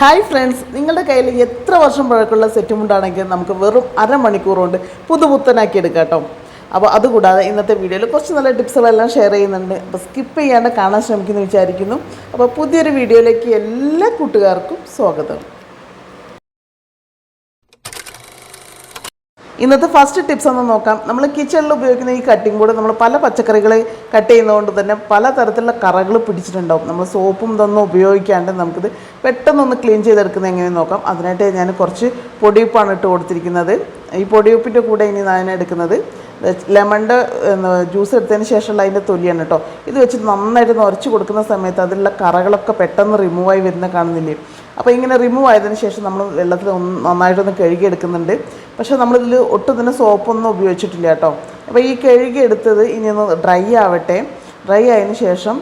Hi friends നിങ്ങളുടെ കയ്യിൽ എത്ര വർഷം പഴക്കമുള്ള സെറ്റ് മുണ്ടാണെങ്കിൽ നമുക്ക് വെറും അരമണിക്കൂർ കൊണ്ട് പുതുപുത്തനാക്കി എടുക്കാം കേട്ടോ. അപ്പോൾ അതുകൂടാതെ ഇന്നത്തെ വീഡിയോയിൽ കുറച്ച് നല്ല ടിപ്സുകളെല്ലാം ഷെയർ ചെയ്യുന്നുണ്ട്. അപ്പോൾ സ്കിപ്പ് ചെയ്യാണ്ട് കാണാൻ ശ്രമിക്കുന്നു വിചാരിക്കുന്നു. അപ്പോൾ പുതിയൊരു വീഡിയോയിലേക്ക് എല്ലാ കൂട്ടുകാർക്കും സ്വാഗതം. ഇന്നത്തെ ഫസ്റ്റ് ടിപ്സ് ഒന്ന് നോക്കാം. നമ്മൾ കിച്ചണിൽ ഉപയോഗിക്കുന്ന ഈ കട്ടിംഗ് ബോർഡ് നമ്മൾ പല പച്ചക്കറികൾ കട്ട് ചെയ്യുന്നതുകൊണ്ട് തന്നെ പല തരത്തിലുള്ള കറകൾ പിടിച്ചിട്ടുണ്ടാവും. നമ്മൾ സോപ്പും ഇതൊന്നും ഉപയോഗിക്കാണ്ട് നമുക്കിത് പെട്ടെന്നൊന്ന് ക്ലീൻ ചെയ്തെടുക്കുന്നത് എങ്ങനെയെന്ന് നോക്കാം. അതിനായിട്ട് ഞാൻ കുറച്ച് പൊടിയുപ്പാണ് ഇട്ട് കൊടുത്തിരിക്കുന്നത്. ഈ പൊടിയുപ്പിന്റെ കൂടെ ഇനി ഞാൻ എടുക്കുന്നത് ലെമണിന്റെ ജ്യൂസ് എടുത്തതിന് ശേഷമുള്ള അതിന്റെ തൊലിയാണ് കേട്ടോ. ഇത് വെച്ച് നന്നായിട്ട് ഉരച്ച് കൊടുക്കുന്ന സമയത്ത് അതിലുള്ള കറകളൊക്കെ പെട്ടെന്ന് റിമൂവായി വരുന്ന കാണുന്നില്ലേ? അപ്പോൾ ഇങ്ങനെ റിമൂവ് ആയതിനു ശേഷം നമ്മൾ വെള്ളത്തിൽ ഒന്ന് നന്നായിട്ടൊന്ന് കഴുകിയെടുക്കുന്നുണ്ട്. പക്ഷേ നമ്മളിതിൽ ഒട്ടും തന്നെ സോപ്പൊന്നും ഉപയോഗിച്ചിട്ടില്ല കേട്ടോ. അപ്പോൾ ഈ കഴുകിയെടുത്തത് ഇനി ഒന്ന് ഡ്രൈ ആവട്ടെ. ഡ്രൈ ആയതിനു ശേഷം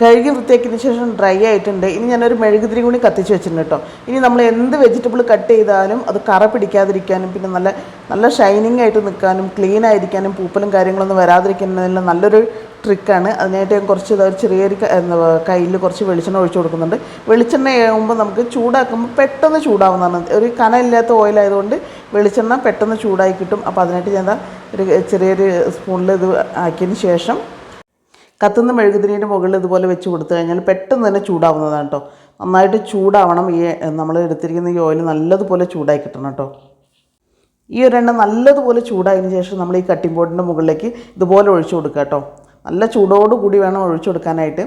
കഴുകി വൃത്തിയാക്കിയതിന് ശേഷം ഡ്രൈ ആയിട്ടുണ്ട്. ഇനി ഞാനൊരു മെഴുകുതിരി കൂടി കത്തിച്ച് വെച്ചിട്ടുണ്ട് കേട്ടോ. ഇനി നമ്മൾ എന്ത് വെജിറ്റബിൾ കട്ട് ചെയ്താലും അത് കറ പിടിക്കാതിരിക്കാനും പിന്നെ നല്ല നല്ല ഷൈനിങ് ആയിട്ട് നിൽക്കാനും ക്ലീൻ ആയിരിക്കാനും പൂപ്പലും കാര്യങ്ങളൊന്നും വരാതിരിക്കുന്നതിനുള്ള നല്ലൊരു ട്രിക്കാണ് അതിനായിട്ട് ഞാൻ കുറച്ച് ചെറിയൊരു കയ്യിൽ കുറച്ച് വെളിച്ചെണ്ണ ഒഴിച്ചു കൊടുക്കുന്നുണ്ട്. വെളിച്ചെണ്ണ ആകുമ്പോൾ നമുക്ക് ചൂടാക്കുമ്പോൾ പെട്ടെന്ന് ചൂടാവുന്നതാണ്. ഒരു കനമില്ലാത്ത ഓയിലായതുകൊണ്ട് വെളിച്ചെണ്ണ പെട്ടെന്ന് ചൂടായി കിട്ടും. അപ്പോൾ അതിനായിട്ട് ഞാൻ ഒരു ചെറിയൊരു സ്പൂണിൽ ഇത് ആക്കിയതിന് ശേഷം കത്തുന്ന മെഴുകുതിരീന്റെ മുകളിൽ ഇതുപോലെ വെച്ച് കൊടുത്തു കഴിഞ്ഞാൽ പെട്ടെന്ന് തന്നെ ചൂടാവുന്നതാണ് കേട്ടോ നന്നായിട്ട് ചൂടാവണം ഈ നമ്മൾ എടുത്തിരിക്കുന്ന ഈ ഓയിൽ നല്ലതുപോലെ ചൂടായി കിട്ടണം കേട്ടോ ഈ ഒരെണ്ണം നല്ലതുപോലെ ചൂടായതിനു ശേഷം നമ്മൾ ഈ കട്ടിംഗ് ബോർഡിന്റെ മുകളിലേക്ക് ഇതുപോലെ ഒഴിച്ചു കൊടുക്കുക കേട്ടോ നല്ല ചൂടോട് കൂടി വേണം ഒഴിച്ചു കൊടുക്കാനായിട്ട്.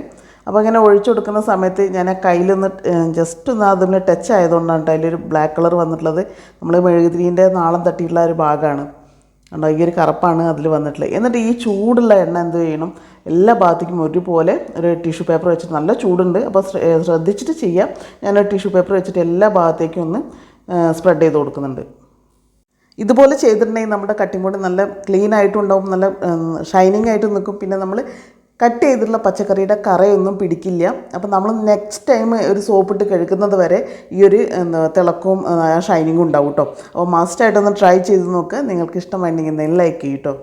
അപ്പോൾ ഇങ്ങനെ ഒഴിച്ചു കൊടുക്കുന്ന സമയത്ത് ഞാൻ കയ്യിൽ നിന്ന് ജസ്റ്റ് ഒന്ന് അതിന് ടച്ച് ആയതുകൊണ്ടാണ് കേട്ടോ അതിലൊരു ബ്ലാക്ക് കളർ വന്നിട്ടുള്ളത്. നമ്മൾ മെഴുകുതിരിന്റെ നാളം തട്ടിയിട്ടുള്ള ഒരു ഭാഗമാണ് കണ്ടോ ഈ ഒരു കറുപ്പാണ് അതിൽ വന്നിട്ടുള്ളത്. എന്നിട്ട് ഈ ചൂടുള്ള എണ്ണ എന്ത് ചെയ്യണം? എല്ലാ ഭാഗത്തേക്കും ഒരുപോലെ ഒരു ടിഷ്യൂ പേപ്പർ വെച്ചിട്ട് നല്ല ചൂടുണ്ട്. അപ്പോൾ ശ്രദ്ധിച്ചിട്ട് ചെയ്യാം. ഞാനൊരു ടിഷ്യൂ പേപ്പർ വെച്ചിട്ട് എല്ലാ ഭാഗത്തേക്കും ഒന്ന് സ്പ്രെഡ് ചെയ്ത് കൊടുക്കുന്നുണ്ട്. ഇതുപോലെ ചെയ്തിട്ടുണ്ടെങ്കിൽ നമ്മുടെ കട്ടിമുടി നല്ല ക്ലീൻ ആയിട്ടുണ്ടാവും നല്ല ഷൈനിങ് ആയിട്ട് നിൽക്കും. പിന്നെ നമ്മൾ കട്ട് ചെയ്തിട്ടുള്ള പച്ചക്കറിയുടെ കറയൊന്നും പിടിക്കില്ല. അപ്പോൾ നമ്മൾ നെക്സ്റ്റ് ടൈം ഒരു സോപ്പിട്ട് കഴുകുന്നത് വരെ ഈ ഒരു എന്താ, തിളക്കവും ഷൈനിങ്ങും ഉണ്ടാവും കേട്ടോ അപ്പോൾ മസ്റ്റായിട്ടൊന്ന് ട്രൈ ചെയ്ത് നോക്കുക നിങ്ങൾക്ക് ഇഷ്ടമായിട്ടുണ്ടെങ്കിൽ എന്തെങ്കിലും ലൈക്ക് കേട്ടോ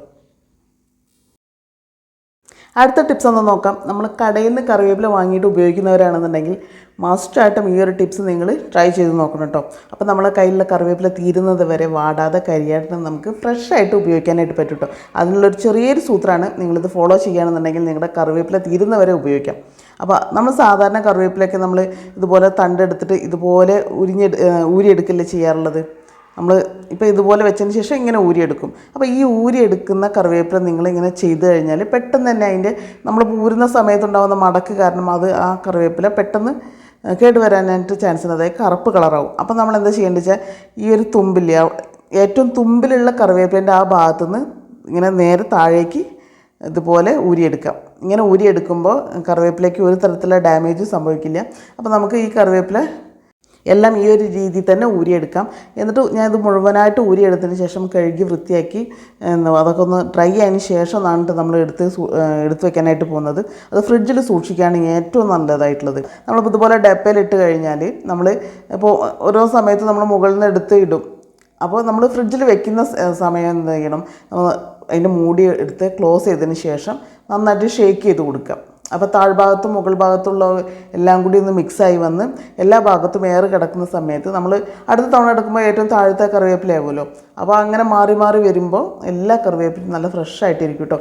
അടുത്ത ടിപ്സ് ഒന്ന് നോക്കാം. നമ്മൾ കടയിൽ നിന്ന് കറിവേപ്പില വാങ്ങിയിട്ട് ഉപയോഗിക്കുന്നവരാണെന്നുണ്ടെങ്കിൽ മസ്റ്റായിട്ടും ഈ ഒരു ടിപ്സ് നിങ്ങൾ ട്രൈ ചെയ്ത് നോക്കണം കേട്ടോ. അപ്പോൾ നമ്മളെ കയ്യിലുള്ള കറിവേപ്പില തീരുന്നത് വരെ വാടാതെ കരിയാട്ടിന് നമുക്ക് ഫ്രഷ് ആയിട്ട് ഉപയോഗിക്കാനായിട്ട് പറ്റും കേട്ടോ. അതിനുള്ളൊരു ചെറിയൊരു സൂത്രമാണ് നിങ്ങളിത് ഫോളോ ചെയ്യുകയാണെന്നുണ്ടെങ്കിൽ നിങ്ങളുടെ കറിവേപ്പില തീരുന്ന വരെ ഉപയോഗിക്കാം. അപ്പോൾ നമ്മൾ സാധാരണ കറിവേപ്പിലൊക്കെ നമ്മൾ ഇതുപോലെ തണ്ടെടുത്തിട്ട് ഇതുപോലെ ഉരിഞ്ഞെ ഊരിയെടുക്കല്ലേ ചെയ്യാറുള്ളത്? നമ്മൾ ഇപ്പോൾ ഇതുപോലെ വെച്ചതിന് ശേഷം ഇങ്ങനെ ഊരിയെടുക്കും. അപ്പോൾ ഈ ഊരിയെടുക്കുന്ന കറിവേപ്പില നിങ്ങളിങ്ങനെ ചെയ്ത് കഴിഞ്ഞാൽ പെട്ടെന്ന് തന്നെ അതിന്റെ നമ്മൾ ഊരുന്ന സമയത്തുണ്ടാകുന്ന മടക്ക് കാരണം അത് ആ കറിവേപ്പില പെട്ടെന്ന് കേടുവരാനായിട്ട് ചാൻസ് ഉണ്ട്. അതായത് കറുപ്പ് കളറാവും അപ്പോൾ നമ്മൾ എന്താ ചെയ്യേണ്ടത് വെച്ചാൽ ഈ ഒരു തുമ്പില്ലേ ഏറ്റവും തുമ്പിലുള്ള കറിവേപ്പിലിന്റെ ആ ഭാഗത്തു നിന്ന് ഇങ്ങനെ നേരെ താഴേക്ക് ഇതുപോലെ ഊരിയെടുക്കാം. ഇങ്ങനെ ഊരിയെടുക്കുമ്പോൾ കറിവേപ്പിലേക്ക് ഒരു തരത്തിലുള്ള ഡാമേജ് സംഭവിക്കില്ല. അപ്പോൾ നമുക്ക് ഈ കറിവേപ്പില എല്ലാം ഈ ഒരു രീതിയിൽ തന്നെ ഊരിയെടുക്കാം. എന്നിട്ട് ഞാൻ ഇത് മുഴുവനായിട്ട് ഊരിയെടുത്തതിന് ശേഷം കഴുകി വൃത്തിയാക്കി അതൊക്കെ ഒന്ന് ഡ്രൈ ആയതിന് ശേഷമാണ് നമ്മൾ എടുത്ത് എടുത്തു വെക്കാനായിട്ട് പോകുന്നത്. അത് ഫ്രിഡ്ജിൽ സൂക്ഷിക്കുകയാണ് ഏറ്റവും നല്ലതായിട്ടുള്ളത്. നമ്മളിപ്പോൾ ഇതുപോലെ ഡപ്പയിലിട്ട് കഴിഞ്ഞാൽ നമ്മൾ ഇപ്പോൾ ഓരോ സമയത്ത് നമ്മൾ മുകളിൽ നിന്ന് എടുത്ത് ഇടും. അപ്പോൾ നമ്മൾ ഫ്രിഡ്ജിൽ വെക്കുന്ന സമയം എന്ത് ചെയ്യണം? അതിന്റെ മൂടി എടുത്ത് ക്ലോസ് ചെയ്തതിന് ശേഷം നന്നായിട്ട് ഷേക്ക് ചെയ്ത് കൊടുക്കാം. അപ്പോൾ താഴ്ഭാഗത്തും മുകൾ ഭാഗത്തുള്ള എല്ലാം കൂടി ഒന്ന് മിക്സായി വന്ന് എല്ലാ ഭാഗത്തും എയർ കിടക്കുന്ന സമയത്ത് നമ്മൾ അടുത്ത തവണ എടുക്കുമ്പോൾ ഏറ്റവും താഴത്തെ കറിവേപ്പിലയാവുമല്ലോ അപ്പോൾ അങ്ങനെ മാറി മാറി വരുമ്പോൾ എല്ലാ കറിവേപ്പിലും നല്ല ഫ്രഷ് ആയിട്ടിരിക്കും കേട്ടോ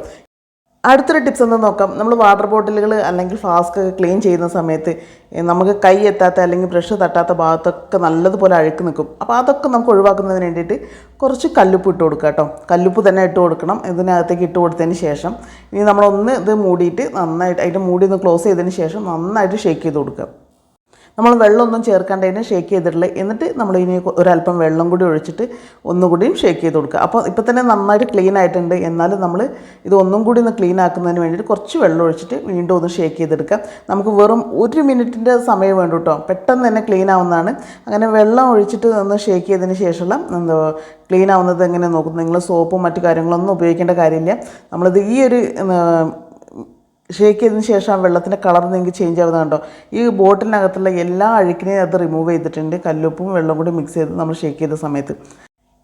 അടുത്തൊരു ടിപ്സ് എന്താ നോക്കാം. നമ്മൾ വാട്ടർ ബോട്ടിലുകൾ അല്ലെങ്കിൽ ഫ്ലാസ്ക് ഒക്കെ ക്ലീൻ ചെയ്യുന്ന സമയത്ത് നമുക്ക് കൈ എത്താത്ത അല്ലെങ്കിൽ ബ്രഷ് തട്ടാത്ത ഭാഗത്തൊക്കെ നല്ലതുപോലെ അഴുക്ക് നിൽക്കും. അപ്പോൾ അതൊക്കെ നമുക്ക് ഒഴിവാക്കുന്നതിന് വേണ്ടിയിട്ട് കുറച്ച് കല്ലുപ്പ് ഇട്ട് കൊടുക്കുക കേട്ടോ. കല്ലുപ്പ് തന്നെ ഇട്ട് കൊടുക്കണം. ഇതിനകത്തേക്ക് ഇട്ട് കൊടുത്തതിന് ശേഷം ഇനി നമ്മളൊന്ന് ഇത് മൂടിയിട്ട് നന്നായിട്ട് അതിന്റെ മൂടി ഒന്ന് ക്ലോസ് ചെയ്തതിന് ശേഷം നന്നായിട്ട് ഷേക്ക് ചെയ്ത് കൊടുക്കുക. നമ്മൾ വെള്ളമൊന്നും ചേർക്കാണ്ടതിനെ ഷേക്ക് ചെയ്തിട്ടില്ല. എന്നിട്ട് നമ്മൾ ഇനി ഒരല്പം വെള്ളം കൂടി ഒഴിച്ചിട്ട് ഒന്നുകൂടിയും ഷേക്ക് ചെയ്ത് കൊടുക്കുക. അപ്പോൾ ഇപ്പോൾ തന്നെ നന്നായിട്ട് ക്ലീൻ ആയിട്ടുണ്ട്. എന്നാലും നമ്മൾ ഇത് ഒന്നും കൂടി ഒന്ന് ക്ലീൻ ആക്കുന്നതിന് വേണ്ടിയിട്ട് കുറച്ച് വെള്ളം ഒഴിച്ചിട്ട് വീണ്ടും ഒന്ന് ഷേക്ക് ചെയ്തെടുക്കാം നമുക്ക് വെറും ഒരു മിനിറ്റിന്റെ സമയം വേണ്ടു കേട്ടോ പെട്ടെന്ന് തന്നെ ക്ലീൻ ആവുന്നതാണ്. അങ്ങനെ വെള്ളം ഒഴിച്ചിട്ട് ഒന്ന് ഷേക്ക് ചെയ്തതിന് ശേഷമുള്ള എന്തോ ക്ലീൻ ആവുന്നത് എങ്ങനെ നോക്കുന്നത് നിങ്ങൾ സോപ്പും മറ്റു കാര്യങ്ങളൊന്നും ഉപയോഗിക്കേണ്ട കാര്യമില്ല. നമ്മളിത് ഈ ഒരു ഷേക്ക് ചെയ്തതിന് ശേഷം ആ വെള്ളത്തിന്റെ കളർ നിങ്ങൾക്ക് ചേഞ്ച് ആവുന്നത് കണ്ടോ? ഈ ബോട്ടിലിനകത്തുള്ള എല്ലാ അഴുക്കിനെയും അത് റിമൂവ് ചെയ്തിട്ടുണ്ട്. കല്ലുപ്പും വെള്ളം കൂടി മിക്സ് ചെയ്ത് നമ്മൾ ഷേക്ക് ചെയ്ത സമയത്ത്.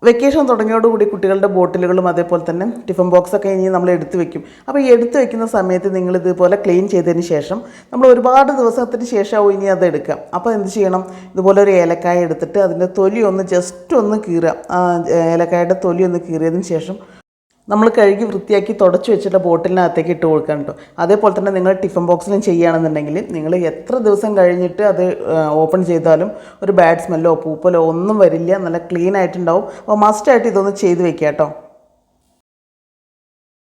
വെക്കേഷൻ തുടങ്ങിയോടുകൂടി കുട്ടികളുടെ ബോട്ടിലുകളും അതേപോലെ തന്നെ ടിഫിൻ ബോക്സൊക്കെ ഇനി നമ്മൾ എടുത്ത് വെക്കും. അപ്പോൾ ഈ എടുത്ത് വെക്കുന്ന സമയത്ത് നിങ്ങൾ ഇതുപോലെ ക്ലീൻ ചെയ്തതിന് ശേഷം നമ്മൾ ഒരുപാട് ദിവസത്തിന് ശേഷമാവും ഇനി അത് എടുക്കുക. അപ്പോൾ എന്ത് ചെയ്യണം? ഇതുപോലെ ഒരു ഏലക്കായ എടുത്തിട്ട് അതിന്റെ തൊലി ഒന്ന് ജസ്റ്റ് ഒന്ന് കീറുക. ഏലക്കായയുടെ തൊലി ഒന്ന് കീറിയതിന് ശേഷം നമ്മൾ കഴുകി വൃത്തിയാക്കി തുടച്ചു വെച്ചിട്ട് ബോട്ടിലിനകത്തേക്ക് ഇട്ട് കൊടുക്കണം കേട്ടോ. അതേപോലെ തന്നെ നിങ്ങൾ ടിഫിൻ ബോക്സിലും ചെയ്യുകയാണെന്നുണ്ടെങ്കിൽ നിങ്ങൾ എത്ര ദിവസം കഴിഞ്ഞിട്ട് അത് ഓപ്പൺ ചെയ്താലും ഒരു ബാഡ് സ്മെല്ലോ പൂപ്പലോ ഒന്നും വരില്ല. നല്ല ക്ലീൻ ആയിട്ടുണ്ടാവും. അപ്പോൾ മസ്റ്റായിട്ട് ഇതൊന്ന് ചെയ്ത് വെക്കുക കേട്ടോ.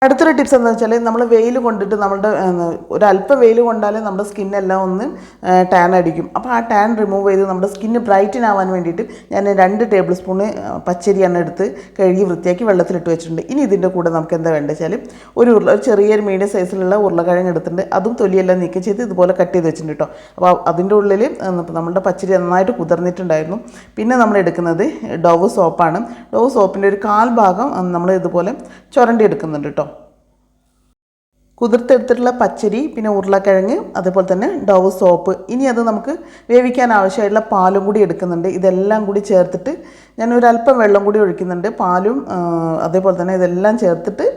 അടുത്തൊരു ടിപ്സ് എന്താ വെച്ചാൽ നമ്മൾ വെയിൽ കൊണ്ടിട്ട് നമ്മുടെ ഒരല്പം വെയിൽ കൊണ്ടാൽ നമ്മുടെ സ്കിന്നെല്ലാം ഒന്ന് ടാൻ അടിക്കും. അപ്പോൾ ആ ടാൻ റിമൂവ് ചെയ്ത് നമ്മുടെ സ്കിന്ന് ബ്രൈറ്റൻ ആവാൻ വേണ്ടിയിട്ട് ഞാൻ രണ്ട് ടേബിൾ സ്പൂണ് പച്ചരി എണ്ണ എടുത്ത് കഴുകി വൃത്തിയാക്കി വെള്ളത്തിലിട്ട് വെച്ചിട്ടുണ്ട്. ഇനി ഇതിന്റെ കൂടെ നമുക്ക് എന്താ വേണ്ടത് വെച്ചാൽ ഒരു ഉരുള ചെറിയൊരു മീഡിയം സൈസിലുള്ള ഉരുളക്കിഴങ്ങ് എടുത്തിട്ടുണ്ട്. അതും തൊലിയെല്ലാം നീക്കം ചെയ്ത് ഇതുപോലെ കട്ട് ചെയ്ത് വെച്ചിട്ടുണ്ട് കേട്ടോ അപ്പോൾ അതിന്റെ ഉള്ളിൽ നമ്മുടെ പച്ചരി നന്നായിട്ട് കുതിർന്നിട്ടുണ്ടായിരുന്നു. പിന്നെ നമ്മൾ എടുക്കുന്നത് ഡവ് സോപ്പാണ്. ഡവ് സോപ്പിന്റെ ഒരു കാൽ ഭാഗം നമ്മൾ ഇതുപോലെ ചുരണ്ടി എടുക്കുന്നുണ്ട് കേട്ടോ കുതിർത്തെടുത്തിട്ടുള്ള പച്ചരി പിന്നെ ഉരുളക്കിഴങ്ങ് അതുപോലെ തന്നെ ഡവ് സോപ്പ്. ഇനി അത് നമുക്ക് വേവിക്കാൻ ആവശ്യമായിട്ടുള്ള പാലും കൂടി എടുക്കുന്നുണ്ട്. ഇതെല്ലാം കൂടി ചേർത്തിട്ട് ഞാൻ വെള്ളം കൂടി ഒഴിക്കുന്നുണ്ട്. പാലും അതേപോലെ തന്നെ ഇതെല്ലാം ചേർത്തിട്ട്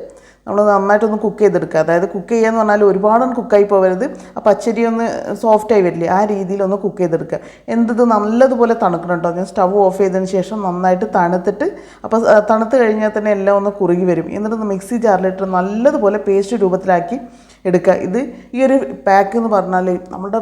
നമ്മൾ നന്നായിട്ടൊന്ന് കുക്ക് ചെയ്തെടുക്കുക. അതായത് കുക്ക് ചെയ്യാന്ന് പറഞ്ഞാൽ ഒരുപാടൊന്നും കുക്കായി പോകരുത് ആ പച്ചരി ഒന്ന് സോഫ്റ്റായി വരില്ലേ ആ രീതിയിലൊന്ന് കുക്ക് ചെയ്തെടുക്കുക. എന്തത് നല്ലതുപോലെ തണുക്കണം കേട്ടോ ഞാൻ സ്റ്റവ് ഓഫ് ചെയ്തതിന് ശേഷം നന്നായിട്ട് തണുത്തിട്ട് അപ്പോൾ തണുത്ത് കഴിഞ്ഞാൽ തന്നെ എല്ലാം ഒന്ന് കുറുകി വരും. എന്നിട്ട് മിക്സി ജാറിലിട്ട് നല്ലതുപോലെ പേസ്റ്റ് രൂപത്തിലാക്കി എടുക്കുക. ഇത് ഈ ഒരു പാക്ക് എന്ന് പറഞ്ഞാൽ നമ്മുടെ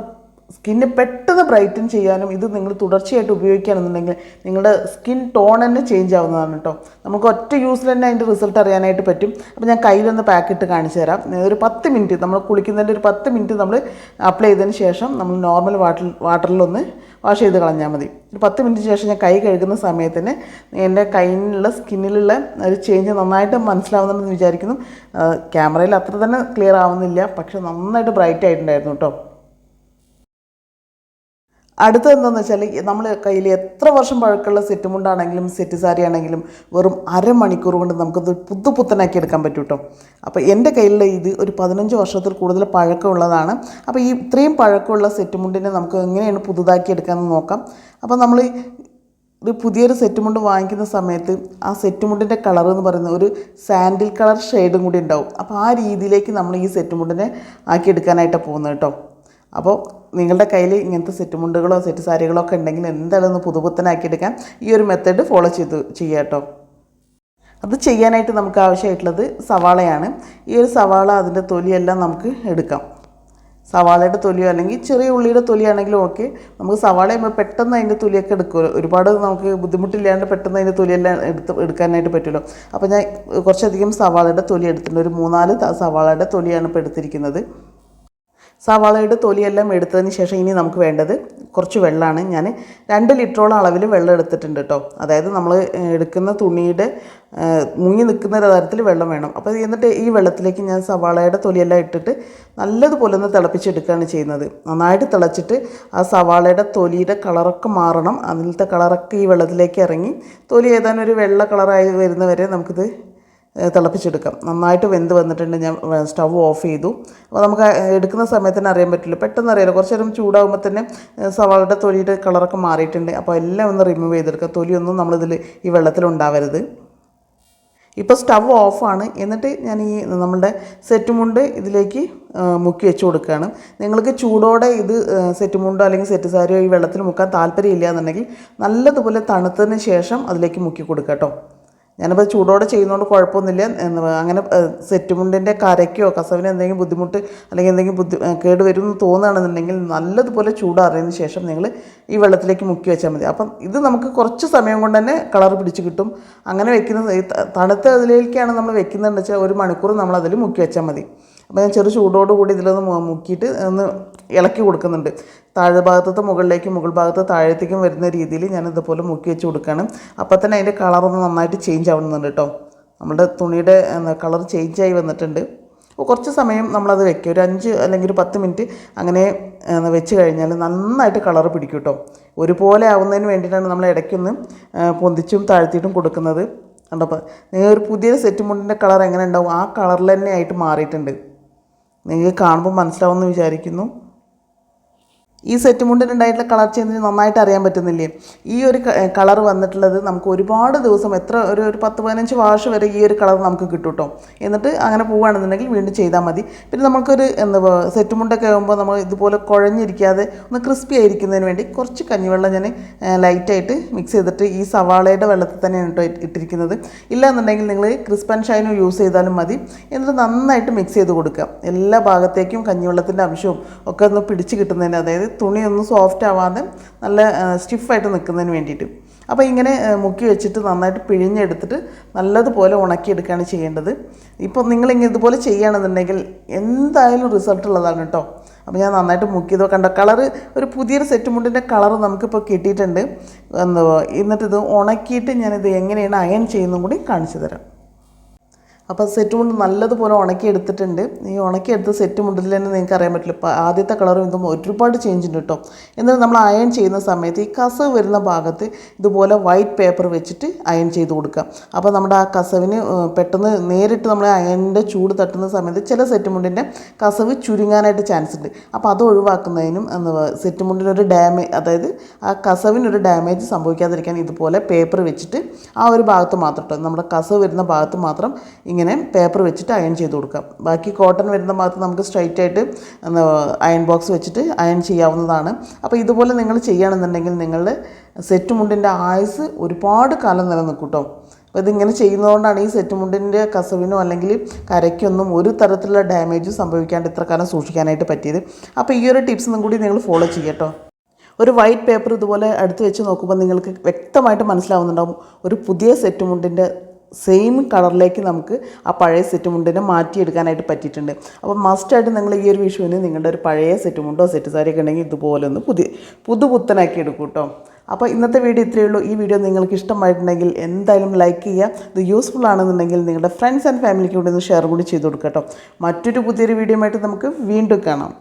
സ്കിന്ന് പെട്ടെന്ന് ബ്രൈറ്റൻ ചെയ്യാനും ഇത് നിങ്ങൾ തുടർച്ചയായിട്ട് ഉപയോഗിക്കുകയാണെന്നുണ്ടെങ്കിൽ നിങ്ങളുടെ സ്കിൻ ടോൺ തന്നെ ചേഞ്ച് ആവുന്നതാണ് കേട്ടോ നമുക്ക് ഒറ്റ യൂസിൽ തന്നെ അതിന്റെ റിസൾട്ട് അറിയാനായിട്ട് പറ്റും. അപ്പോൾ ഞാൻ കയ്യിലൊന്ന് പാക്കിട്ട് കാണിച്ചു തരാം. ഒരു പത്ത് മിനിറ്റ് നമ്മൾ കുളിക്കുന്നതിന്റെ ഒരു പത്ത് മിനിറ്റ് നമ്മൾ അപ്ലൈ ചെയ്തതിന് ശേഷം നമ്മൾ നോർമൽ വാട്ടർ വാട്ടറിലൊന്ന് വാഷ് ചെയ്ത് കളഞ്ഞാൽ മതി. ഒരു പത്ത് മിനിറ്റ് ശേഷം ഞാൻ കൈ കഴുകുന്ന സമയത്തിന് എന്റെ കൈയിലുള്ള സ്കിന്നിലുള്ള ഒരു ചേഞ്ച് നന്നായിട്ട് മനസ്സിലാവുന്നുണ്ടെന്ന് വിചാരിക്കുന്നു. ക്യാമറയിൽ അത്ര തന്നെ ക്ലിയർ ആവുന്നില്ല. പക്ഷെ നന്നായിട്ട് ബ്രൈറ്റ് ആയിട്ടുണ്ടായിരുന്നു കേട്ടോ അടുത്തത് എന്താണെന്ന് വെച്ചാൽ നമ്മൾ കയ്യിൽ എത്ര വർഷം പഴക്കമുള്ള സെറ്റ് മുണ്ടാണെങ്കിലും സെറ്റ് സാരി ആണെങ്കിലും വെറും അരമണിക്കൂർ കൊണ്ട് നമുക്കത് പുതുപുത്തനാക്കി എടുക്കാൻ പറ്റും കേട്ടോ അപ്പോൾ എന്റെ കയ്യിലുള്ള ഇത് ഒരു പതിനഞ്ച് വർഷത്തിൽ കൂടുതൽ പഴക്കമുള്ളതാണ്. അപ്പോൾ ഈ ഇത്രയും പഴക്കമുള്ള സെറ്റ് മുണ്ടിനെ നമുക്ക് എങ്ങനെയാണ് പുതുതാക്കി എടുക്കാമെന്ന് നോക്കാം. അപ്പോൾ നമ്മൾ ഒരു പുതിയൊരു സെറ്റ് മുണ്ട് വാങ്ങിക്കുന്ന സമയത്ത് ആ സെറ്റ് മുണ്ടിന്റെ കളർ എന്ന് പറയുന്നത് ഒരു സാൻഡിൽ കളർ ഷെയ്ഡും കൂടി ഉണ്ടാവും. അപ്പോൾ ആ രീതിയിലേക്ക് നമ്മൾ ഈ സെറ്റ് മുണ്ടിനെ ആക്കിയെടുക്കാനായിട്ടാണ് പോകുന്നത് കേട്ടോ. അപ്പോൾ നിങ്ങളുടെ കയ്യിൽ ഇങ്ങനത്തെ സെറ്റ് മുണ്ടുകളോ സെറ്റ് സാരികളോ ഒക്കെ ഉണ്ടെങ്കിൽ എന്തായാലും ഒന്ന് പുതുപുത്തനാക്കി എടുക്കാൻ ഈ ഒരു മെത്തേഡ് ഫോളോ ചെയ്ത് ചെയ്യുക കേട്ടോ. അത് ചെയ്യാനായിട്ട് നമുക്ക് ആവശ്യമായിട്ടുള്ളത് സവാളയാണ്. ഈ ഒരു സവാള അതിന്റെ തൊലിയെല്ലാം നമുക്ക് എടുക്കാം. സവാളയുടെ തൊലിയോ അല്ലെങ്കിൽ ചെറിയ ഉള്ളിയുടെ തൊലിയാണെങ്കിലും ഓക്കെ. നമുക്ക് സവാള ചെയ്യുമ്പോൾ പെട്ടെന്ന് അതിന്റെ തൊലിയൊക്കെ എടുക്കുമല്ലോ. ഒരുപാട് നമുക്ക് ബുദ്ധിമുട്ടില്ലാണ്ട് പെട്ടെന്ന് അതിന്റെ തൊലിയെല്ലാം എടുത്ത് എടുക്കാനായിട്ട് പറ്റുമല്ലോ. അപ്പോൾ ഞാൻ കുറച്ചധികം സവാളയുടെ തൊലി എടുത്തിട്ടുണ്ട്. ഒരു മൂന്നാൽ സവാളയുടെ തൊലിയാണ് ഇപ്പോൾ എടുത്തിരിക്കുന്നത്. സവാളയുടെ തൊലിയെല്ലാം എടുത്തതിന് ശേഷം ഇനി നമുക്ക് വേണ്ടത് കുറച്ച് വെള്ളമാണ്. ഞാൻ രണ്ട് ലിറ്ററോളം അളവിൽ വെള്ളം എടുത്തിട്ടുണ്ട് കേട്ടോ. അതായത് നമ്മൾ എടുക്കുന്ന തുണിയുടെ മുങ്ങി നിൽക്കുന്ന തരത്തിൽ വെള്ളം വേണം. അപ്പോൾ എന്നിട്ട് ഈ വെള്ളത്തിലേക്ക് ഞാൻ സവാളയുടെ തൊലിയെല്ലാം ഇട്ടിട്ട് നല്ലതുപോലെ ഒന്ന് തിളപ്പിച്ചെടുക്കുകയാണ് ചെയ്യുന്നത്. നന്നായിട്ട് തിളച്ചിട്ട് ആ സവാളയുടെ തൊലിയുടെ കളറൊക്കെ മാറണം. അതിലത്തെ കളറൊക്കെ ഈ വെള്ളത്തിലേക്ക് ഇറങ്ങി തൊലി ഏതാനും ഒരു വെള്ള കളറായി വരുന്നവരെ നമുക്കിത് തിളപ്പിച്ചെടുക്കാം. നന്നായിട്ട് വെന്ത് വന്നിട്ടുണ്ട്. ഞാൻ സ്റ്റവ് ഓഫ് ചെയ്തു. അപ്പോൾ നമുക്ക് എടുക്കുന്ന സമയത്ത് തന്നെ അറിയാൻ പറ്റില്ല. പെട്ടെന്ന് അറിയാലോ കുറച്ച് നേരം ചൂടാകുമ്പോൾ തന്നെ സവാളയുടെ തൊലിയുടെ കളറൊക്കെ മാറിയിട്ടുണ്ട്. അപ്പോൾ എല്ലാം ഒന്ന് റിമൂവ് ചെയ്തെടുക്കുക. തൊലിയൊന്നും നമ്മളിതിൽ ഈ വെള്ളത്തിൽ ഉണ്ടാവരുത് ഇപ്പോൾ സ്റ്റവ് ഓഫാണ് എന്നിട്ട് ഞാൻ ഈ നമ്മളുടെ സെറ്റ് മുണ്ട് ഇതിലേക്ക് മുക്കി വെച്ച് കൊടുക്കുകയാണ്. നിങ്ങൾക്ക് ചൂടോടെ ഇത് സെറ്റ് മുണ്ടോ അല്ലെങ്കിൽ സെറ്റ് സാരിയോ ഈ വെള്ളത്തിൽ മുക്കാൻ താല്പര്യമില്ല എന്നുണ്ടെങ്കിൽ നല്ലതുപോലെ തണുത്തതിന് ശേഷം അതിലേക്ക് മുക്കി കൊടുക്കുക കേട്ടോ. ഞാനിപ്പോൾ ചൂടോടെ ചെയ്യുന്നതുകൊണ്ട് കുഴപ്പമൊന്നുമില്ല അങ്ങനെ സെറ്റുമുണ്ടിന്റെ സെറ്റ് മുണ്ടിന്റെ കരയ്ക്കോ കസവിന് എന്തെങ്കിലും ബുദ്ധിമുട്ട് അല്ലെങ്കിൽ എന്തെങ്കിലും ബുദ്ധി കേട് വരും എന്ന് തോന്നുകയാണെന്നുണ്ടെങ്കിൽ നല്ലതുപോലെ ചൂടാറിയതിന് ശേഷം നിങ്ങൾ ഈ വെള്ളത്തിലേക്ക് മുക്കി വെച്ചാൽ മതി. അപ്പം ഇത് നമുക്ക് കുറച്ച് സമയം കൊണ്ട് തന്നെ കളർ പിടിച്ച് കിട്ടും. അങ്ങനെ വെക്കുന്ന തണുത്ത അതിലേക്കാണ് നമ്മൾ വെക്കുന്നതെന്ന് വെച്ചാൽ ഒരു മണിക്കൂർ നമ്മൾ അതിൽ മുക്കി വെച്ചാൽ മതി. അപ്പോൾ ഞാൻ ചെറു ചൂടോടുകൂടി ഇതിലൊന്ന് മുക്കിയിട്ട് ഒന്ന് ഇളക്കി കൊടുക്കുന്നുണ്ട്. താഴെ ഭാഗത്തത്തെ മുകളിലേക്ക് മുകൾ ഭാഗത്ത് താഴത്തേക്കും വരുന്ന രീതിയിൽ ഞാൻ ഇതുപോലെ മുക്കി വെച്ച് കൊടുക്കുകയാണ്. അപ്പോൾ തന്നെ അതിന്റെ കളറൊന്ന് നന്നായിട്ട് ചേഞ്ച് ആവുന്നുണ്ട് കേട്ടോ. നമ്മുടെ തുണിയുടെ കളർ ചേഞ്ച് ആയി വന്നിട്ടുണ്ട്. കുറച്ച് സമയം നമ്മളത് വെക്കുക ഒരു അഞ്ച് അല്ലെങ്കിൽ ഒരു പത്ത് മിനിറ്റ് അങ്ങനെ വെച്ച് കഴിഞ്ഞാൽ നന്നായിട്ട് കളർ പിടിക്കും കേട്ടോ. ഒരുപോലെ ആവുന്നതിന് വേണ്ടിയിട്ടാണ് നമ്മൾ ഇടയ്ക്കൊന്ന് പൊന്തിച്ചും താഴ്ത്തിയിട്ടും കൊടുക്കുന്നത്. കണ്ടപ്പോൾ നിങ്ങൾ ഒരു പുതിയ സെറ്റ് മുണ്ടിന്റെ കളർ എങ്ങനെ ഉണ്ടാവും? ആ കളറിൽ തന്നെ ആയിട്ട് മാറിയിട്ടുണ്ട്. നിങ്ങൾക്ക് കാണുമ്പോൾ മനസ്സിലാവുമെന്ന് വിചാരിക്കുന്നു. ഈ സെറ്റ് മുണ്ടിനുണ്ടായിട്ടുള്ള കളർ ചേഞ്ച് നന്നായിട്ട് അറിയാൻ പറ്റുന്നില്ലേ? ഈ ഒരു കളർ വന്നിട്ടുള്ളത് നമുക്ക് ഒരുപാട് ദിവസം എത്ര ഒരു ഒരു പത്ത് പതിനഞ്ച് വാഷ് വരെ ഈ ഒരു കളർ നമുക്ക് കിട്ടും കേട്ടോ എന്നിട്ട് അങ്ങനെ പോവുകയാണെന്നുണ്ടെങ്കിൽ വീണ്ടും ചെയ്താൽ മതി. പിന്നെ നമുക്കൊരു എന്താ സെറ്റ് മുണ്ടൊക്കെ ആകുമ്പോൾ നമ്മൾ ഇതുപോലെ കുഴഞ്ഞിരിക്കാതെ ഒന്ന് ക്രിസ്പി ആയിരിക്കുന്നതിന് വേണ്ടി കുറച്ച് കഞ്ഞിവെള്ളം ഞാൻ ലൈറ്റായിട്ട് മിക്സ് ചെയ്തിട്ട് ഈ സവാളയുടെ വെള്ളത്തിൽ തന്നെയാണ് കേട്ടോ ഇട്ടിരിക്കുന്നത്. ഇല്ല എന്നുണ്ടെങ്കിൽ നിങ്ങൾ ക്രിസ്പ് ആൻഡ് ഷൈനും യൂസ് ചെയ്താലും മതി. എന്നിട്ട് നന്നായിട്ട് മിക്സ് ചെയ്ത് കൊടുക്കുക. എല്ലാ ഭാഗത്തേക്കും കഞ്ഞിവെള്ളത്തിന്റെ അംശവും ഒക്കെ ഒന്ന് പിടിച്ച് കിട്ടുന്നതിന് അതായത് തുണിയൊന്നും സോഫ്റ്റ് ആവാതെ നല്ല സ്റ്റിഫായിട്ട് നിൽക്കുന്നതിന് വേണ്ടിയിട്ട്. അപ്പോൾ ഇങ്ങനെ മുക്കി വെച്ചിട്ട് നന്നായിട്ട് പിഴിഞ്ഞെടുത്തിട്ട് നല്ലതുപോലെ ഉണക്കിയെടുക്കുകയാണ് ചെയ്യേണ്ടത്. ഇപ്പോൾ നിങ്ങളിങ്ങനെ ഇതുപോലെ ചെയ്യുകയാണെന്നുണ്ടെങ്കിൽ എന്തായാലും റിസൾട്ട് ഉള്ളതാണ് കേട്ടോ. അപ്പോൾ ഞാൻ നന്നായിട്ട് മുക്കിയതോ കണ്ട കളറ് ഒരു പുതിയൊരു സെറ്റ് മുണ്ടിന്റെ കളർ നമുക്കിപ്പോൾ കിട്ടിയിട്ടുണ്ട്. എന്തോ എന്നിട്ടിത് ഉണക്കിയിട്ട് ഞാനിത് എങ്ങനെയാണ് അയൺ ചെയ്യുന്നതും കൂടി കാണിച്ചു തരാം. അപ്പോൾ സെറ്റ് മുണ്ട് നല്ലതുപോലെ ഉണക്കി എടുത്തിട്ടുണ്ട്. ഈ ഉണക്കി എടുത്ത സെറ്റ് മുണ്ടിൽ തന്നെ നിങ്ങൾക്ക് അറിയാൻ പറ്റില്ല. ഇപ്പോൾ ആദ്യത്തെ കളറും ഇതും ഒരുപാട് ചേഞ്ച് ഉണ്ട് കേട്ടോ എന്നിട്ട് നമ്മൾ അയൺ ചെയ്യുന്ന സമയത്ത് ഈ കസവ് വരുന്ന ഭാഗത്ത് ഇതുപോലെ വൈറ്റ് പേപ്പർ വെച്ചിട്ട് അയൺ ചെയ്ത് കൊടുക്കുക. അപ്പോൾ നമ്മുടെ ആ കസവിന് പെട്ടെന്ന് നേരിട്ട് നമ്മൾ അയണിന്റെ ചൂട് തട്ടുന്ന സമയത്ത് ചില സെറ്റ് മുണ്ടിന്റെ കസവ് ചുരുങ്ങാനായിട്ട് ചാൻസ് ഉണ്ട്. അപ്പോൾ അത് ഒഴിവാക്കുന്നതിനും സെറ്റ് മുണ്ടിനൊരു ഡാമേജ് അതായത് ആ കസവിനൊരു ഡാമേജ് സംഭവിക്കാതിരിക്കാൻ ഇതുപോലെ പേപ്പർ വെച്ചിട്ട് ആ ഒരു ഭാഗത്ത് മാത്രം കേട്ടോ നമ്മുടെ കസവ് വരുന്ന ഭാഗത്ത് മാത്രം ഇങ്ങനെ പേപ്പർ വെച്ചിട്ട് അയൺ ചെയ്ത് കൊടുക്കാം. ബാക്കി കോട്ടൺ വരുന്ന ഭാഗത്ത് നമുക്ക് സ്ട്രൈറ്റ് ആയിട്ട് അയൺ ബോക്സ് വെച്ചിട്ട് അയൺ ചെയ്യാവുന്നതാണ്. അപ്പോൾ ഇതുപോലെ നിങ്ങൾ ചെയ്യുകയാണെന്നുണ്ടെങ്കിൽ നിങ്ങളുടെ സെറ്റ് മുണ്ടിന്റെ ആയുസ് ഒരുപാട് കാലം നിലനിൽക്കും കേട്ടോ അപ്പോൾ ഇതിങ്ങനെ ചെയ്യുന്നതുകൊണ്ടാണ് ഈ സെറ്റ് മുണ്ടിന്റെ കസവിനോ അല്ലെങ്കിൽ കരയ്ക്കൊന്നും ഒരു തരത്തിലുള്ള ഡാമേജും സംഭവിക്കാണ്ട് ഇത്ര കാലം സൂക്ഷിക്കാനായിട്ട് പറ്റിയത്. അപ്പോൾ ഈ ഒരു ടിപ്സും കൂടി നിങ്ങൾ ഫോളോ ചെയ്യട്ടോ ഒരു വൈറ്റ് പേപ്പർ ഇതുപോലെ അടുത്ത് വെച്ച് നോക്കുമ്പോൾ നിങ്ങൾക്ക് വ്യക്തമായിട്ട് മനസ്സിലാവുന്നുണ്ടാവും. ഒരു പുതിയ സെറ്റ് മുണ്ടിന്റെ സെയിം കളറിലേക്ക് നമുക്ക് ആ പഴയ സെറ്റ് മുണ്ടിനെ മാറ്റിയെടുക്കാനായിട്ട് പറ്റിയിട്ടുണ്ട്. അപ്പോൾ മസ്റ്റായിട്ട് നിങ്ങൾ ഈ ഒരു വിഷുവിന് നിങ്ങളുടെ ഒരു പഴയ സെറ്റ് മുണ്ടോ സെറ്റ് സാരിയൊക്കെ ഉണ്ടെങ്കിൽ ഇതുപോലെ ഒന്ന് പുതിയ പുതുപുത്തനാക്കി എടുക്കും കേട്ടോ അപ്പോൾ ഇന്നത്തെ വീഡിയോ ഇത്രയേ ഉള്ളൂ. ഈ വീഡിയോ നിങ്ങൾക്ക് ഇഷ്ടമായിട്ടുണ്ടെങ്കിൽ എന്തായാലും ലൈക്ക് ചെയ്യുക. ഇത് യൂസ്ഫുൾ ആണെന്നുണ്ടെങ്കിൽ നിങ്ങളുടെ ഫ്രണ്ട്സ് ആൻഡ് ഫാമിലിക്ക് കൂടി ഒന്ന് ഷെയർ കൂടി ചെയ്ത് കൊടുക്കുക മറ്റൊരു പുതിയൊരു വീഡിയോ നമുക്ക് വീണ്ടും കാണാം.